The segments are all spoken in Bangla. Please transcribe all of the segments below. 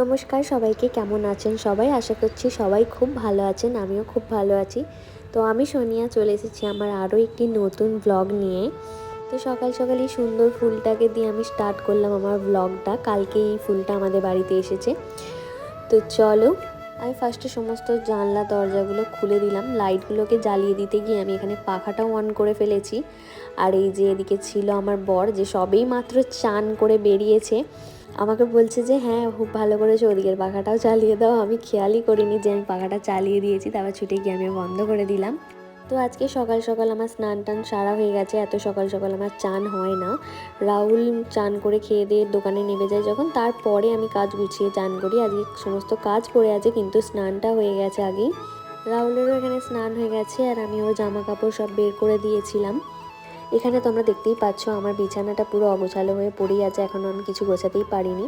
নমস্কার সবাইকে, কেমন আছেন সবাই? আশা করছি সবাই খুব ভালো আছেন, আমিও খুব ভালো আছি। তো আমি সোনিয়া চলে এসেছি আমার আরও একটি নতুন ব্লগ নিয়ে। তো সকাল সকাল এই সুন্দর ফুলটাকে দিয়ে আমি স্টার্ট করলাম আমার ব্লগটা কালকে এই ফুলটা আমাদের বাড়িতে এসেছে। তো চলো, আমি ফার্স্টে সমস্ত জানলা, দরজাগুলো খুলে দিলাম। লাইটগুলোকে জ্বালিয়ে দিতে গিয়ে আমি এখানে পাখাটাও অন করে ফেলেছি। আর এই যে এদিকে ছিল আমার বর, যে সবেই মাত্র চান করে বেরিয়েছে। আমাকে বলছে যে হ্যাঁ খুব ভালো করেছ, ওদিকের পাখাটাও চালিয়ে দাও। আমি খেয়ালই করিনি যে আমি পাখাটা চালিয়ে দিয়েছি, তারপর ছুটে গিয়ে আমি বন্ধ করে দিলাম। তো আজকে সকাল সকাল আমার স্নান টান সারা হয়ে গেছে, এত সকাল সকাল আমার চান হয় না। রাহুল চান করে খেয়ে দিয়ে দোকানে নেমে যায় যখন, তারপরে আমি কাজ গুছিয়ে চান করি। আজকে সমস্ত কাজ পড়ে আছে, কিন্তু স্নানটা হয়ে গেছে আগেই। রাহুলেরও এখানে স্নান হয়ে গেছে, আর আমি ওর জামা কাপড় সব বের করে দিয়েছিলাম। এখানে তোমরা দেখতেই পাচ্ছ, আমার বিছানাটা পুরো অগোছালো হয়ে পড়েই আছে এখনও আমি কিছু গোছাতেই পারিনি।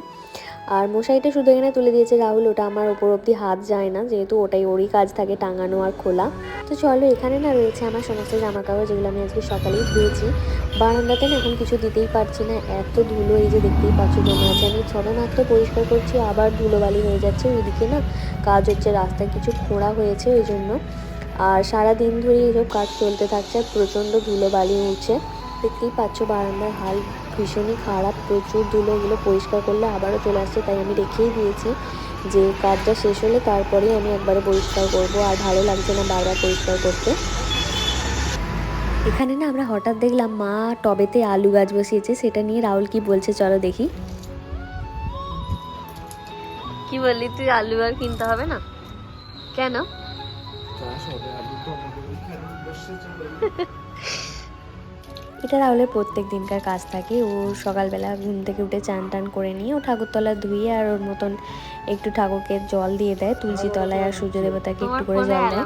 আর মশাইটা শুধু এখানে তুলে দিয়েছে রাহুল, ওটা আমার ওপর অব্দি হাত যায় না, যেহেতু ওটাই ওরই কাজ থাকে, টাঙানো আর খোলা। তো চলো, এখানে না রয়েছে আমার সমস্ত জামা কাপড় যেগুলো আমি আজকে সকালেই ধুয়েছি। বারান্দাতে না এখন কিছু দিতেই পারছি না, এত ধুলো এই যে দেখতেই পাচ্ছ জমে আছে। আমি সবে মাত্র পরিষ্কার করছি, আবার ধুলোবালি হয়ে যাচ্ছে, ওইদিকে না কাজ হচ্ছে, রাস্তায় কিছু খোঁড়া হয়েছে, ওই জন্য। আর সারা দিন ধরে এইসব কাজ চলতে থাকছে, প্রচণ্ড ধুলো বালি উঠছে দেখতেই পাচ্ছ বারান্দার হাল ভীষণই খারাপ, প্রচুর ধুলো, এগুলো পরিষ্কার করলে আবারও চলে আসছে, তাই আমি রেখেই দিয়েছি যে কাজটা শেষ হলে তারপরেই আমি একবারে পরিষ্কার করব, আর ভালো লাগছে না বারবার পরিষ্কার করতে। এখানে না আমরা হঠাৎ দেখলাম মা টবেতে আলু গাছ বসিয়েছে, সেটা নিয়ে রাহুল কি বলছে চলো দেখি। কি বললি? তুই আলু আর কিনতে হবে না? কেন? এটা রাহুলের প্রত্যেক দিনকার কাজ থাকে। ও সকালবেলা ঘুম থেকে উঠে চান টান করে নিয়ে ও ঠাকুরতলা ধুয়ে আর ওর মতন একটু ঠাকুরকে জল দিয়ে দেয় তুলসী তলায় আর সূর্য দেবতাকে একটু করে জল দেয়।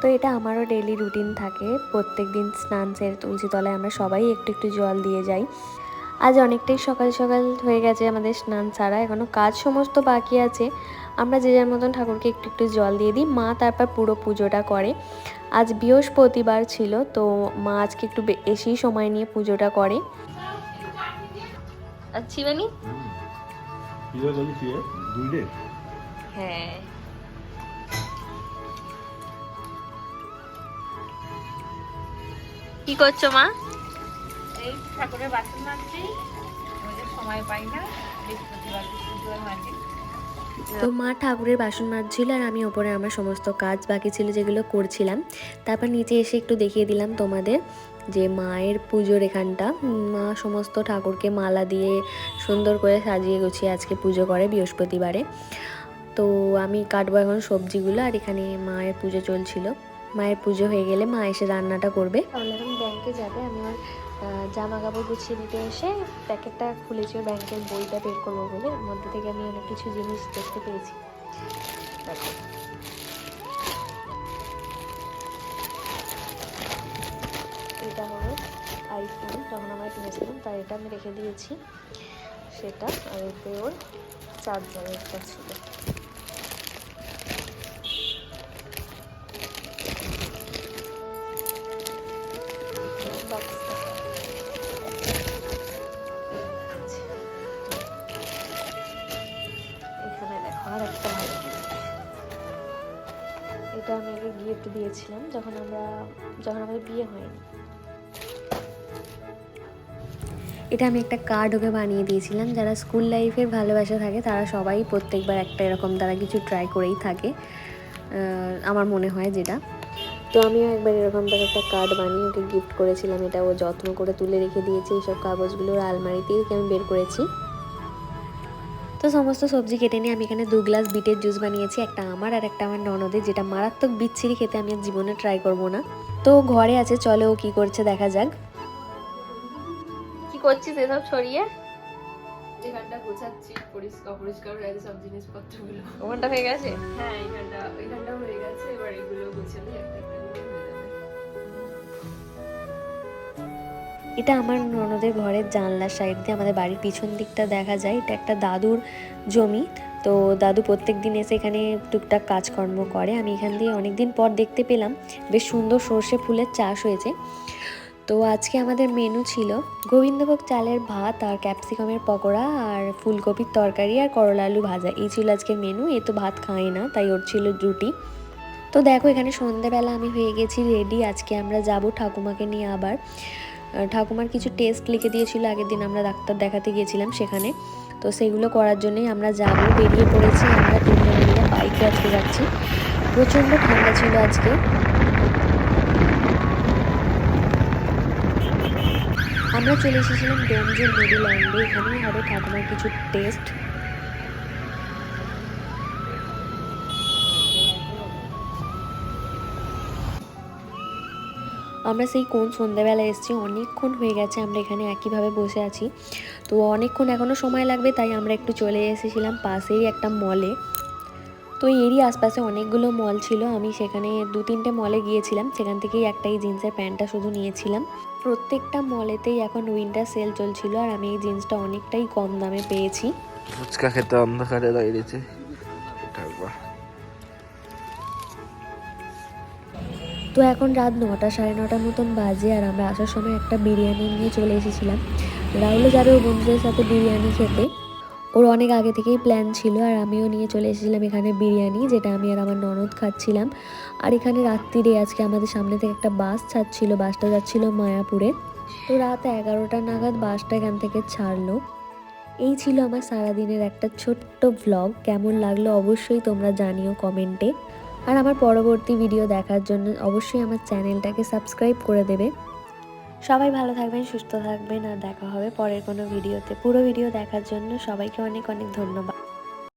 তো এটা আমারও ডেলি রুটিন থাকে। প্রত্যেক দিন স্নান সেরে তুলসী তলায় আমরা সবাই একটু একটু জল দিয়ে যাই। আজ অনেকটাই সকাল সকাল হয়ে গেছে আমাদের স্নান ছাড়া এখনও কাজ সমস্ত বাকি আছে। আমরা যে যার মতন ঠাকুরকে একটু একটু জল দিয়ে দিই মা তারপর পুরো পুজোটা করে। আজ বৃহস্পতিবার ছিল তো মা আজকে একটু বেশি সময় নিয়ে পুজোটা করে। আচ্ছি বানি হ্যাঁ। কি করছ মা? এই ঠাকুরের বাসন মাজছি। আমাদের সময় পাই না। বৃহস্পতিবার বৃহস্পতিবার মাঝে তো মা ঠাকুরের বাসন মাজছিল আর আমি ওপরে আমার সমস্ত কাজ বাকি ছিল যেগুলো করছিলাম। তারপর নিচে এসে একটু দেখিয়ে দিলাম তোমাদের যে মায়ের পুজোর এখানটা। মা সমস্ত ঠাকুরকে মালা দিয়ে সুন্দর করে সাজিয়ে গুছিয়ে আজকে পুজো করে বৃহস্পতিবারে। তো আমি কাটবো এখন সবজিগুলো আর এখানে মায়ের পুজো চলছিল। মায়ের পুজো হয়ে গেলে মা এসে রান্নাটা করবে। তাহলে এখন ব্যাংকে যাবে, আমি ওর জামা কাপড় গুছিয়ে দিতে এসে প্যাকেটটা খুলেছি, ওর ব্যাংকের বইটা বের করব বলে। ওর মধ্যে থেকে আমি অনেক কিছু জিনিস দেখতে পেয়েছি। এটা হলো আইফোন যখন আমরা কিনেছিলাম তার এটা আমি রেখে দিয়েছি। সেটা, আর এতে ওর চার্জারেরটা ছিল। এটা আমি আগে গিফট দিয়েছিলাম যখন আমরা, যখন আমাদের বিয়ে হয়নি। এটা আমি একটা কার্ড ওকে বানিয়ে দিয়েছিলাম। যারা স্কুল লাইফের ভালোবাসা থাকে, তারা সবাই প্রত্যেকবার একটা এরকম তারা কিছু ট্রাই করেই থাকে। আমার মনে হয় যেটা। তো আমিও একবার এরকম তার একটা কার্ড বানিয়ে ওকে গিফট করেছিলাম। এটা ও যত্ন করে তুলে রেখে দিয়েছে। এইসব কাগজগুলো ওর আলমারিতেই আমি বের করেছি। তো সমস্ত সবজি কেটে নিয়ে আমি এখানে দু গ্লাস বিটের জুস বানিয়েছি একটা আমার আর একটা আমার ননদের যেটা মারাত্মক বিচ্ছিরি খেতে আমি আর জীবনে ট্রাই করব না। তো ঘরে আছে চলে ও কি করছে দেখা যাক। কি করছিস এসব ছড়িয়ে? এখানটা গোছাচ্ছি পরিষ্কার পরিষ্কার হয়ে গেছে সব জিনিসপত্রগুলো। ওখানটা হয়ে গেছে? হ্যাঁ এইখানটা হয়ে গেছে এবার এগুলো গোছালে একটা এটা আমার ননদের ঘরের জানলার সাইড দিয়ে আমাদের বাড়ির পিছন দিকটা দেখা যায়। এটা একটা দাদুর জমি। তো দাদু প্রত্যেক দিন এসে এখানে টুকটাক কাজকর্ম করে। আমি এখান দিয়ে অনেক দিন পর দেখতে পেলাম, বেশ সুন্দর সর্ষে ফুলের চাষ হয়েছে। তো আজকে আমাদের মেনু ছিল গোবিন্দভোগ চালের ভাত আর ক্যাপসিকামের পকোড়া আর ফুলকপির তরকারি আর করলা আলু ভাজা। এই ছিল আজকের মেনু এ তো ভাত খাই না, তাই ওর ছিল রুটি। তো দেখো এখানে সন্ধ্যেবেলা আমি হয়ে গেছি রেডি আজকে আমরা যাব ঠাকুমাকে নিয়ে আবার। ঠাকুমার কিছু টেস্ট লিখে দিয়েছিল, আগের দিন আমরা ডাক্তার দেখাতে গিয়েছিলাম সেখানে। তো সেগুলো করার জন্যই আমরা যাব। বেরিয়ে পড়েছি আমরা তিনজন মিলে বাইকে আজকে যাচ্ছি। প্রচণ্ড ঠান্ডা ছিল আজকে। আমরা চলে এসেছিলাম ডোমজুর মেরিল্যান্ডে এখানেই হবে ঠাকুমার কিছু টেস্ট আমরা সেই কোন সন্ধ্যাবেলা এসেছি, অনেকক্ষণ হয়ে গেছে আমরা এখানে একইভাবে বসে আছি। তো অনেকক্ষণ এখনও সময় লাগবে, তাই আমরা একটু চলে এসেছিলাম পাশেই একটা মলে তো এরই আশপাশে অনেকগুলো মল ছিল, আমি সেখানে দু তিনটে মলে গিয়েছিলাম, সেখান থেকেই একটাই জিন্সের প্যান্টটা শুধু নিয়েছিলাম। প্রত্যেকটা মলেতেই এখন উইন্টার সেল চলছিল, আর আমি এই জিন্সটা অনেকটাই কম দামে পেয়েছি। ফুচকা খেতে অন্ধকারে দাঁড়িয়েছে তো এখন রাত নটা, সাড়ে নটার মতন বাজে আর আমরা আসার সময় একটা বিরিয়ানি নিয়ে চলে এসেছিলাম। রাহুলও যাবে ওর বন্ধুদের সাথে বিরিয়ানি খেতে। ওর অনেক আগে থেকেই প্ল্যান ছিল আর আমিও নিয়ে চলে এসেছিলাম এখানে বিরিয়ানি, যেটা আমি আর আমার ননদ খাচ্ছিলাম। আর এখানে রাত্রিরে আজকে আমাদের সামনে থেকে একটা বাস ছাড়ছিল, বাসটা যাচ্ছিল মায়াপুরে। তো রাত এগারোটা নাগাদ বাসটা এখান থেকে ছাড়লো। এই ছিল আমার সারাদিনের একটা ছোট্ট ভ্লগ কেমন লাগল অবশ্যই তোমরা জানিও কমেন্টে। আর আমার পরবর্তী ভিডিও দেখার জন্য অবশ্যই আমার চ্যানেলটাকে সাবস্ক্রাইব করে দেবে। সবাই ভালো থাকবেন, সুস্থ থাকবেন, আর দেখা হবে পরের কোনো ভিডিওতে পুরো ভিডিও দেখার জন্য সবাইকে অনেক অনেক ধন্যবাদ।